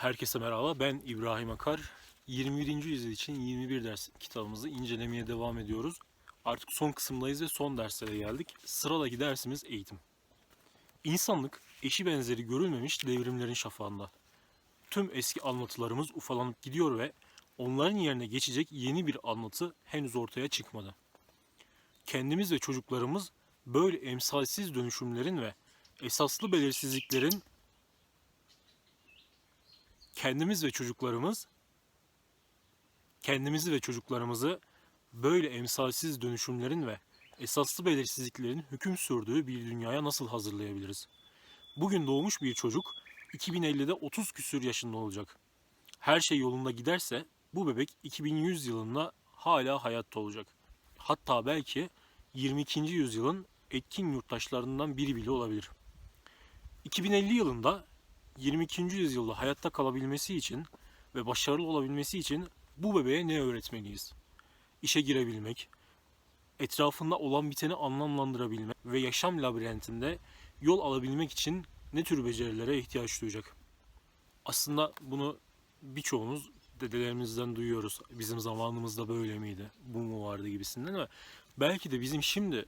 Herkese merhaba. Ben İbrahim Akar. 21. yüzyıl için 21 ders kitabımızı incelemeye devam ediyoruz. Artık son kısımdayız ve son derslere geldik. Sıradaki dersimiz eğitim. İnsanlık eşi benzeri görülmemiş devrimlerin şafağında. Tüm eski anlatılarımız ufalanıp gidiyor ve onların yerine geçecek yeni bir anlatı henüz ortaya çıkmadı. Kendimiz ve çocuklarımız böyle emsalsiz dönüşümlerin ve esaslı belirsizliklerin kendimiz ve çocuklarımız kendimizi ve çocuklarımızı böyle emsalsiz dönüşümlerin ve esaslı belirsizliklerin hüküm sürdüğü bir dünyaya nasıl hazırlayabiliriz? Bugün doğmuş bir çocuk 2050'de 30 küsür yaşında olacak. Her şey yolunda giderse bu bebek 2100 yılında hala hayatta olacak. Hatta belki 22. yüzyılın etkin yurttaşlarından biri bile olabilir. 2050 yılında 22. yüzyılda hayatta kalabilmesi için ve başarılı olabilmesi için bu bebeğe ne öğretmeliyiz? İşe girebilmek, etrafında olan biteni anlamlandırabilmek ve yaşam labirentinde yol alabilmek için ne tür becerilere ihtiyaç duyacak? Aslında bunu birçoğumuz dedelerimizden duyuyoruz. Bizim zamanımızda böyle miydi? Bu mu vardı gibisinden ama belki de bizim şimdi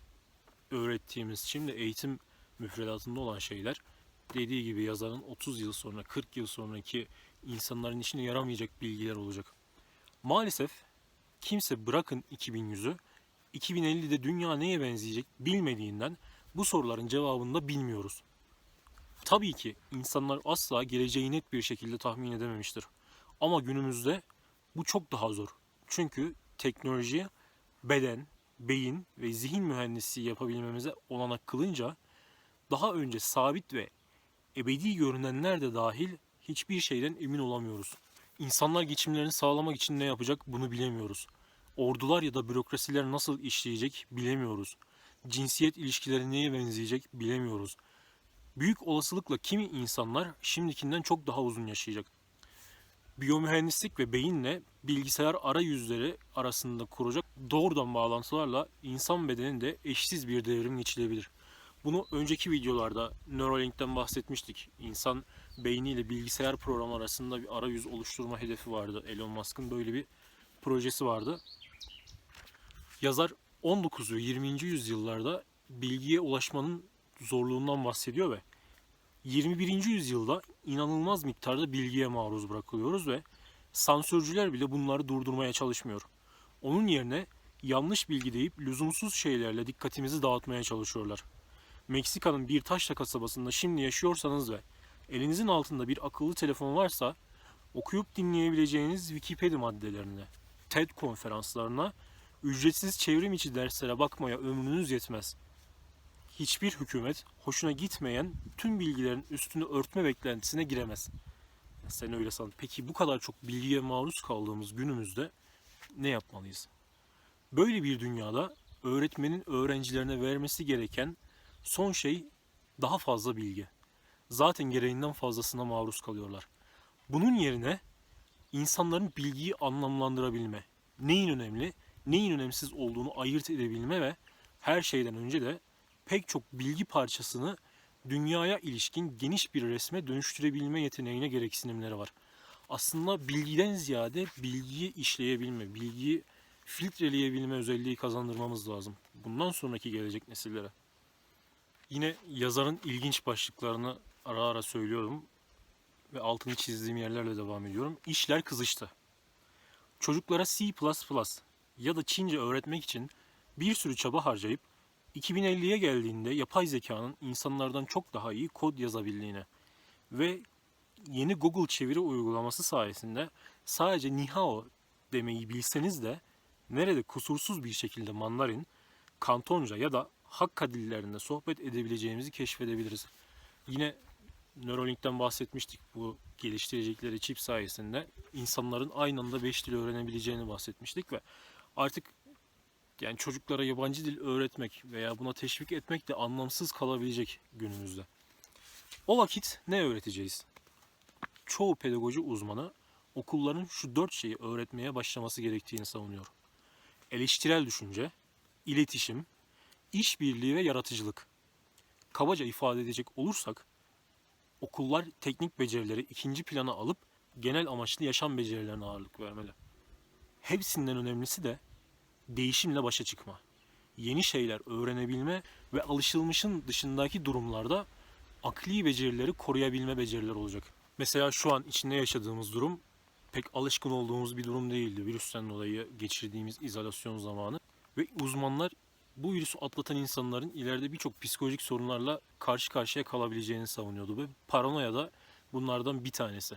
öğrettiğimiz, şimdi eğitim müfredatında olan şeyler dediği gibi yazarın 30 yıl sonra, 40 yıl sonraki insanların işine yaramayacak bilgiler olacak. Maalesef kimse bırakın 2100'ü 2050'de dünya neye benzeyecek bilmediğinden bu soruların cevabını da bilmiyoruz. Tabii ki insanlar asla geleceği net bir şekilde tahmin edememiştir. Ama günümüzde bu çok daha zor. Çünkü teknoloji beden, beyin ve zihin mühendisliği yapabilmemize olanak kılınca daha önce sabit ve ebedi görünenler de dahil hiçbir şeyden emin olamıyoruz. İnsanlar geçimlerini sağlamak için ne yapacak bunu bilemiyoruz. Ordular ya da bürokrasiler nasıl işleyecek bilemiyoruz. Cinsiyet ilişkileri neye benzeyecek bilemiyoruz. Büyük olasılıkla kimi insanlar şimdikinden çok daha uzun yaşayacak. Biyomühendislik ve beyinle bilgisayar arayüzleri arasında kuracak doğrudan bağlantılarla insan bedeninde eşsiz bir devrim geçilebilir. Bunu önceki videolarda Neuralink'ten bahsetmiştik. İnsan beyniyle bilgisayar programı arasında bir arayüz oluşturma hedefi vardı. Elon Musk'ın böyle bir projesi vardı. Yazar 19. ve 20. yüzyıllarda bilgiye ulaşmanın zorluğundan bahsediyor ve 21. yüzyılda inanılmaz miktarda bilgiye maruz bırakılıyoruz ve sansürcüler bile bunları durdurmaya çalışmıyor. Onun yerine yanlış bilgi deyip lüzumsuz şeylerle dikkatimizi dağıtmaya çalışıyorlar. Meksika'nın bir taşla kasabasında şimdi yaşıyorsanız ve elinizin altında bir akıllı telefon varsa okuyup dinleyebileceğiniz Wikipedia maddelerine, TED konferanslarına, ücretsiz çevrim içi derslere bakmaya ömrünüz yetmez. Hiçbir hükümet hoşuna gitmeyen tüm bilgilerin üstünü örtme beklentisine giremez. Sen öyle san. Peki bu kadar çok bilgiye maruz kaldığımız günümüzde ne yapmalıyız? Böyle bir dünyada öğretmenin öğrencilerine vermesi gereken Son şey daha fazla bilgi. Zaten gereğinden fazlasına maruz kalıyorlar. Bunun yerine insanların bilgiyi anlamlandırabilme, neyin önemli, neyin önemsiz olduğunu ayırt edebilme ve her şeyden önce de pek çok bilgi parçasını dünyaya ilişkin geniş bir resme dönüştürebilme yeteneğine gereksinimleri var. Aslında bilgiden ziyade bilgiyi işleyebilme, bilgiyi filtreleyebilme özelliği kazandırmamız lazım. Bundan sonraki gelecek nesillere. Yine yazarın ilginç başlıklarını ara ara söylüyorum ve altını çizdiğim yerlerle devam ediyorum. İşler kızıştı. Çocuklara C++ ya da Çince öğretmek için bir sürü çaba harcayıp 2050'ye geldiğinde yapay zekanın insanlardan çok daha iyi kod yazabildiğine ve yeni Google çeviri uygulaması sayesinde sadece Nihao demeyi bilseniz de nerede kusursuz bir şekilde Mandarin, Kantonca ya da Hakka dillerinde sohbet edebileceğimizi keşfedebiliriz. Yine Neuralink'ten bahsetmiştik bu geliştirecekleri çip sayesinde insanların aynı anda 5 dil öğrenebileceğini bahsetmiştik ve artık yani çocuklara yabancı dil öğretmek veya buna teşvik etmek de anlamsız kalabilecek günümüzde. O vakit ne öğreteceğiz? Çoğu pedagoji uzmanı okulların şu dört şeyi öğretmeye başlaması gerektiğini savunuyor. Eleştirel düşünce, iletişim, işbirliği ve yaratıcılık. Kabaca ifade edecek olursak, okullar teknik becerileri ikinci plana alıp genel amaçlı yaşam becerilerine ağırlık vermeli. Hepsinden önemlisi de değişimle başa çıkma. Yeni şeyler öğrenebilme ve alışılmışın dışındaki durumlarda akli becerileri koruyabilme becerileri olacak. Mesela şu an içinde yaşadığımız durum pek alışkın olduğumuz bir durum değildi. Virüsten dolayı geçirdiğimiz izolasyon zamanı. Ve uzmanlar bu virüsü atlatan insanların ileride birçok psikolojik sorunlarla karşı karşıya kalabileceğini savunuyordu. Ve paranoya da bunlardan bir tanesi.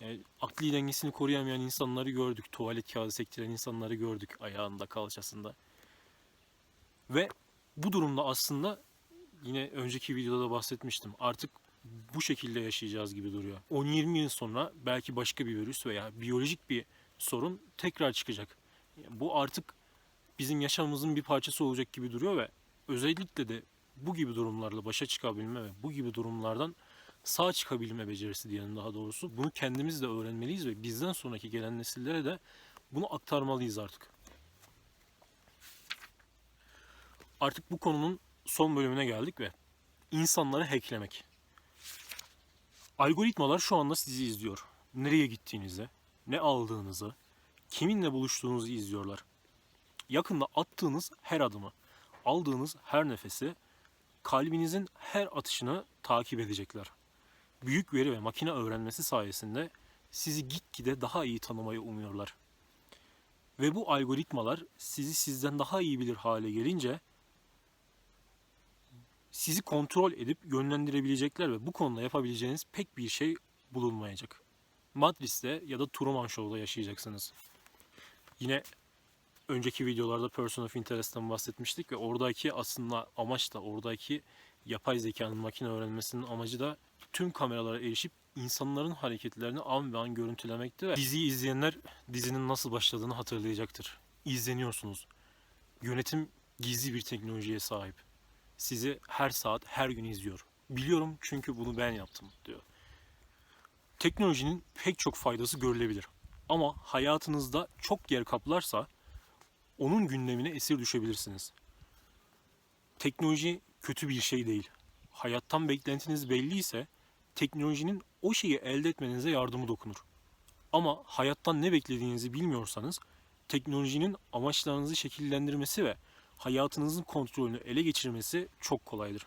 Yani akli dengesini koruyamayan insanları gördük. Tuvalet kağıdı sektiren insanları gördük ayağında, kalçasında. Ve bu durumda aslında yine önceki videoda da bahsetmiştim. Artık bu şekilde yaşayacağız gibi duruyor. 10-20 yıl sonra belki başka bir virüs veya biyolojik bir sorun tekrar çıkacak. Yani bu artık bizim yaşamımızın bir parçası olacak gibi duruyor ve özellikle de bu gibi durumlarla başa çıkabilme ve bu gibi durumlardan sağ çıkabilme becerisi diyelim daha doğrusu. Bunu kendimiz de öğrenmeliyiz ve bizden sonraki gelen nesillere de bunu aktarmalıyız artık. Artık bu konunun son bölümüne geldik ve insanları hacklemek. Algoritmalar şu anda sizi izliyor. Nereye gittiğinizi, ne aldığınızı, kiminle buluştuğunuzu izliyorlar. Yakında attığınız her adımı, aldığınız her nefesi, kalbinizin her atışını takip edecekler. Büyük veri ve makine öğrenmesi sayesinde sizi gitgide daha iyi tanımayı umuyorlar. Ve bu algoritmalar sizi sizden daha iyi bilir hale gelince sizi kontrol edip yönlendirebilecekler ve bu konuda yapabileceğiniz pek bir şey bulunmayacak. Matrix'te ya da Truman Show'da yaşayacaksınız. Yine önceki videolarda Person of Interest'ten bahsetmiştik ve oradaki aslında amaç da oradaki yapay zekanın makine öğrenmesinin amacı da tüm kameralara erişip insanların hareketlerini an ve an görüntülemekti ve diziyi izleyenler dizinin nasıl başladığını hatırlayacaktır. İzleniyorsunuz. Yönetim gizli bir teknolojiye sahip. Sizi her saat, her gün izliyor. Biliyorum çünkü bunu ben yaptım diyor. Teknolojinin pek çok faydası görülebilir. Ama hayatınızda çok yer kaplarsa onun gündemine esir düşebilirsiniz. Teknoloji kötü bir şey değil. Hayattan beklentiniz belliyse teknolojinin o şeyi elde etmenize yardımı dokunur. Ama hayattan ne beklediğinizi bilmiyorsanız teknolojinin amaçlarınızı şekillendirmesi ve hayatınızın kontrolünü ele geçirmesi çok kolaydır.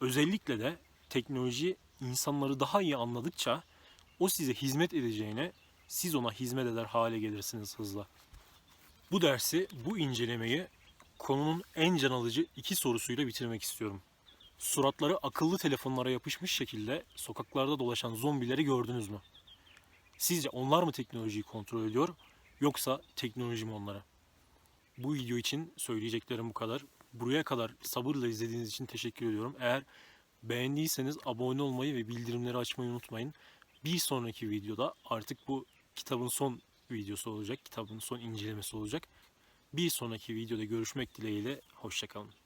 Özellikle de teknoloji insanları daha iyi anladıkça o size hizmet edeceğine siz ona hizmet eder hale gelirsiniz hızla. Bu dersi, bu incelemeyi konunun en can alıcı iki sorusuyla bitirmek istiyorum. Suratları akıllı telefonlara yapışmış şekilde sokaklarda dolaşan zombileri gördünüz mü? Sizce onlar mı teknolojiyi kontrol ediyor yoksa teknoloji mi onlara? Bu video için söyleyeceklerim bu kadar. Buraya kadar sabırla izlediğiniz için teşekkür ediyorum. Eğer beğendiyseniz abone olmayı ve bildirimleri açmayı unutmayın. Bir sonraki videoda artık bu kitabın son videosu olacak. Kitabın son incelemesi olacak. Bir sonraki videoda görüşmek dileğiyle. Hoşçakalın.